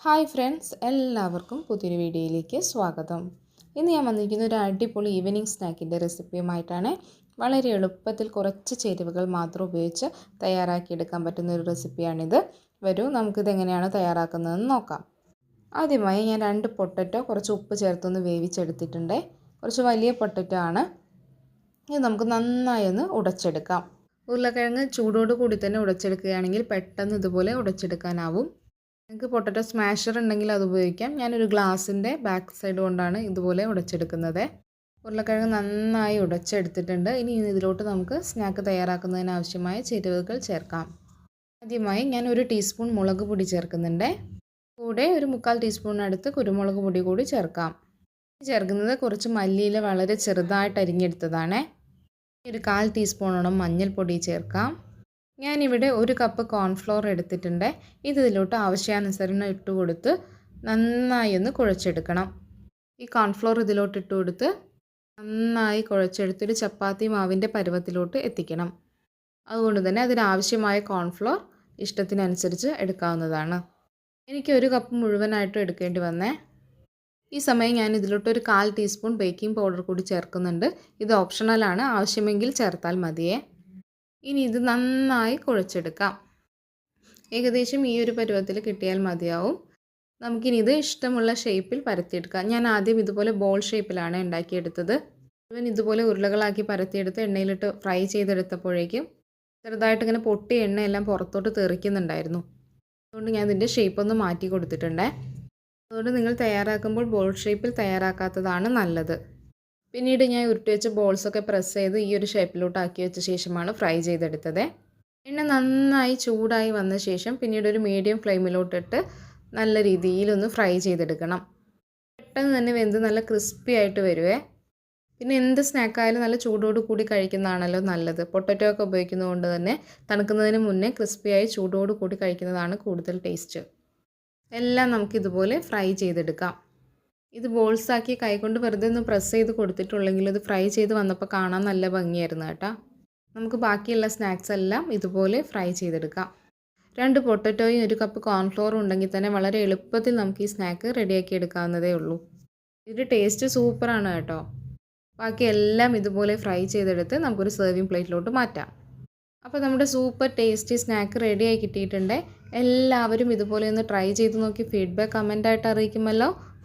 Hi friends എല്ലാവർക്കും പുതിയൊരു വീഡിയോയിലേക്ക് സ്വാഗതം. ഇന്ന് ഞാൻ വന്നിരിക്കുന്ന ഒരു അടിപൊളി ഈവനിങ് സ്നാക്കിന്റെ റെസിപ്പിയുമായിട്ടാണ് വളരെ എളുപ്പത്തിൽ കുറച്ച് ചേരുവകൾ മാത്രം ഉപയോഗിച്ച് തയ്യാറാക്കിയെടുക്കാൻ പറ്റുന്ന ഒരു റെസിപ്പിയാണിത് വരൂ നമുക്കിത് എങ്ങനെയാണ് തയ്യാറാക്കുന്നതെന്ന് നോക്കാം. ആദ്യമായി ഞാൻ രണ്ട് പൊട്ടറ്റോ കുറച്ച് ഉപ്പ് ചേർത്തൊന്ന് വേവിച്ചെടുത്തിട്ടുണ്ട്. കുറച്ച് വലിയ പൊട്ടറ്റോ ആണ്. ഇത് നമുക്ക് നന്നായി ഒന്ന് ഉടച്ചെടുക്കാം. ഉരുളക്കിഴങ്ങ് ചൂടോട് കൂടി തന്നെ ഉടച്ചെടുക്കുകയാണെങ്കിൽ പെട്ടെന്ന് ഇതുപോലെ ഉടച്ചെടുക്കാനാവും. നിങ്ങൾക്ക് പൊട്ടറ്റോ സ്മാഷർ ഉണ്ടെങ്കിൽ അത് ഉപയോഗിക്കാം. ഞാനൊരു ഗ്ലാസിന്റെ ബാക്ക് സൈഡ് കൊണ്ടാണ് ഇതുപോലെ ഉടച്ചെടുക്കുന്നത്. ഉരുളക്കിഴങ്ങ് നന്നായി ഉടച്ചെടുത്തിട്ടുണ്ട്. ഇനി ഇതിലോട്ട് നമുക്ക് സ്നാക്ക് തയ്യാറാക്കുന്നതിന് ആവശ്യമായ ചേരുവകൾ ചേർക്കാം. ആദ്യമായി ഞാൻ ഒരു ടീസ്പൂൺ മുളക് പൊടി ചേർക്കുന്നുണ്ട്. കൂടെ ഒരു മുക്കാൽ ടീസ്പൂണിനടുത്ത് കുരുമുളക് പൊടി കൂടി ചേർക്കാം. ചേർക്കുന്നത് കുറച്ച് മല്ലിയില വളരെ ചെറുതായിട്ട് അരിഞ്ഞെടുത്തതാണ്. ഒരു കാൽ ടീസ്പൂണോളം മഞ്ഞൾപ്പൊടി ചേർക്കാം. ഞാനിവിടെ ഒരു കപ്പ് കോൺഫ്ലോർ എടുത്തിട്ടുണ്ട്. ഇത് ഇതിലോട്ട് ആവശ്യാനുസരണം ഇട്ട് കൊടുത്ത് നന്നായി ഒന്ന് കുഴച്ചെടുക്കണം. ഈ കോൺഫ്ലോർ ഇതിലോട്ട് ഇട്ട് കൊടുത്ത് നന്നായി കുഴച്ചെടുത്തൊരു ചപ്പാത്തി മാവിന്റെ പരുവത്തിലോട്ട് എത്തിക്കണം. അതുകൊണ്ട് തന്നെ അതിനാവശ്യമായ കോൺഫ്ലോർ ഇഷ്ടത്തിനനുസരിച്ച് എടുക്കാവുന്നതാണ്. എനിക്ക് ഒരു കപ്പ് മുഴുവനായിട്ടും എടുക്കേണ്ടി വന്നേ. ഈ സമയം ഞാൻ ഇതിലോട്ട് ഒരു കാൽ ടീസ്പൂൺ ബേക്കിംഗ് പൗഡർ കൂടി ചേർക്കുന്നുണ്ട്. ഇത് ഓപ്ഷണലാണ്. ആവശ്യമെങ്കിൽ ചേർത്താൽ മതിയേ. ഇനി ഇത് നന്നായി കുഴച്ചെടുക്കാം. ഏകദേശം ഈ ഒരു പരുവത്തിൽ കിട്ടിയാൽ മതിയാവും. നമുക്കിനി ഇത് ഇഷ്ടമുള്ള ഷേപ്പിൽ പരത്തിയെടുക്കാം. ഞാൻ ആദ്യം ഇതുപോലെ ബോൾ ഷേപ്പിലാണ് ഉണ്ടാക്കിയെടുത്തത്. ഇവൻ ഇതുപോലെ ഉരുളകളാക്കി പരത്തിയെടുത്ത് എണ്ണയിലിട്ട് ഫ്രൈ ചെയ്തെടുത്തപ്പോഴേക്കും ചെറുതായിട്ട് ഇങ്ങനെ പൊട്ടി എണ്ണയെല്ലാം പുറത്തോട്ട് തെറിക്കുന്നുണ്ടായിരുന്നു. അതുകൊണ്ട് ഞാൻ ഇതിന്റെ ഷേപ്പ് ഒന്ന് മാറ്റി കൊടുത്തിട്ടുണ്ടേ. അതുകൊണ്ട് നിങ്ങൾ തയ്യാറാക്കുമ്പോൾ ബോൾ ഷേപ്പിൽ തയ്യാറാക്കാത്തതാണ് നല്ലത്. പിന്നീട് ഞാൻ ഉരുട്ടി വെച്ച ബോൾസൊക്കെ പ്രസ് ചെയ്ത് ഈ ഒരു ഷേപ്പിലോട്ട് ആക്കി വെച്ച ശേഷമാണ് ഫ്രൈ ചെയ്തെടുത്തത്. എണ്ണ നന്നായി ചൂടായി വന്ന ശേഷം പിന്നീട് ഒരു മീഡിയം ഫ്ലെയിമിലോട്ടിട്ട് നല്ല രീതിയിലൊന്ന് ഫ്രൈ ചെയ്തെടുക്കണം. പെട്ടെന്ന് തന്നെ വെന്ത് നല്ല ക്രിസ്പി ആയിട്ട് വരുവേ. പിന്നെ എന്ത് സ്നാക്കായാലും നല്ല ചൂടോട് കൂടി കഴിക്കുന്നതാണല്ലോ നല്ലത്. പൊട്ടറ്റോ ഒക്കെ ഉപയോഗിക്കുന്നതുകൊണ്ട് തന്നെ തണുക്കുന്നതിന് മുന്നേ ക്രിസ്പിയായി ചൂടോട് കൂടി കഴിക്കുന്നതാണ് കൂടുതൽ ടേസ്റ്റ് എല്ലാം നമുക്കിതുപോലെ ഫ്രൈ ചെയ്തെടുക്കാം. ഇത് ബോൾസാക്കി കൈകൊണ്ട് വെറുതെ ഒന്ന് പ്രസ് ചെയ്ത് കൊടുത്തിട്ടുള്ളെങ്കിൽ ഇത് ഫ്രൈ ചെയ്ത് വന്നപ്പോൾ കാണാൻ നല്ല ഭംഗിയായിരുന്നു കേട്ടോ. നമുക്ക് ബാക്കിയുള്ള സ്നാക്സ് എല്ലാം ഇതുപോലെ ഫ്രൈ ചെയ്തെടുക്കാം. രണ്ട് പൊട്ടറ്റോയും ഒരു കപ്പ് കോൺഫ്ലോറും ഉണ്ടെങ്കിൽ തന്നെ വളരെ എളുപ്പത്തിൽ നമുക്ക് ഈ സ്നാക്ക് റെഡിയാക്കി എടുക്കാവുന്നതേ ഉള്ളൂ. ഇതിന്റെ ടേസ്റ്റ് സൂപ്പറാണ് കേട്ടോ. ബാക്കി എല്ലാം ഇതുപോലെ ഫ്രൈ ചെയ്തെടുത്ത് നമുക്കൊരു സെർവിങ് പ്ലേറ്റിലോട്ട് മാറ്റാം. അപ്പോൾ നമ്മുടെ സൂപ്പർ ടേസ്റ്റി സ്നാക്ക് റെഡിയായി കിട്ടിയിട്ടുണ്ട്. എല്ലാവരും ഇതുപോലെ ഒന്ന് ട്രൈ ചെയ്ത് നോക്കി ഫീഡ്ബാക്ക് കമന്റായിട്ട് അറിയിക്കുമല്ലോ.